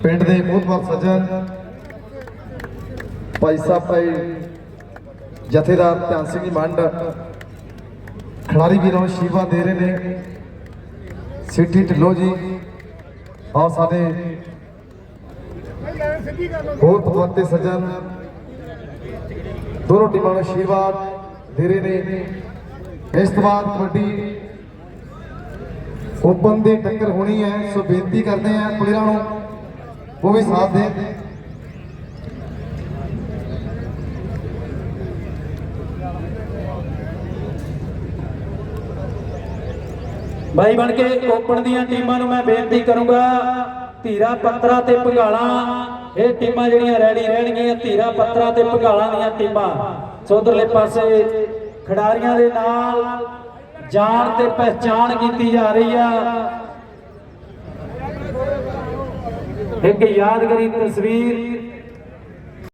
ਪਿੰਡ ਦੇ ਮੋਹਤਵਰ ਸੱਜਣ, ਭਾਈ ਸਾਹਿਬ, ਭਾਈ ਜਥੇਦਾਰ ਧਿਆਨ ਸਿੰਘ ਜੀ ਮੰਡ, ਖਿਡਾਰੀ ਵੀਰਾਂ ਨੂੰ ਸ਼ੀਵਾ ਦੇ ਰਹੇ ਨੇ। ਸਿੱਟੀ ਢਿੱਲੋਂ ਜੀ ਔਰ ਸਾਡੇ ਬਹੁਤ ਪਤਵੰਤੇ ਸੱਜਣ, ਦੋਨੋਂ ਟੀਮਾਂ ਨੂੰ ਆਸ਼ੀਰਵਾਦ ਦੇ ਰਹੇ ਨੇ। ਇਸ ਤੋਂ ਬਾਅਦ ਕਬੱਡੀ ਓਪਨ ਦੀ ਟੱਕਰ ਹੋਣੀ ਹੈ, ਸੋ ਬੇਨਤੀ ਕਰਦੇ ਆ ਪਲੇਅਰਾਂ ਨੂੰ ਉਹ ਵੀ ਸਾਥ ਦੇਣ ਬਾਈ ਬਣ ਕੇ ਓਪਨ ਦੀਆਂ ਟੀਮਾਂ ਨੂੰ ਮੈਂ ਬੇਨਤੀ ਕਰੂੰਗਾ, ਧੀਰਾ ਪੱਤਰਾ ਤੇ ਭੰਗਾਲਾ। ਇਹ ਟੀਮਾਂ ਜਿਹੜੀਆਂ ਰੈਡੀ ਰਹਿਣਗੀਆਂ, ਧੀਰਾ ਪੱਤਰਾ ਤੇ ਭੰਗਾਲਾ ਦੀਆਂ ਟੀਮਾਂ। ਸੋਧਰਲੇ ਪਾਸੇ ਖਿਡਾਰੀਆਂ ਦੇ ਨਾਲ ਜਾਣ ਤੇ ਪਹਿਚਾਣ ਕੀਤੀ ਜਾ ਰਹੀ ਆ। ਇੱਕ ਯਾਦਗਾਰੀ ਤਸਵੀਰ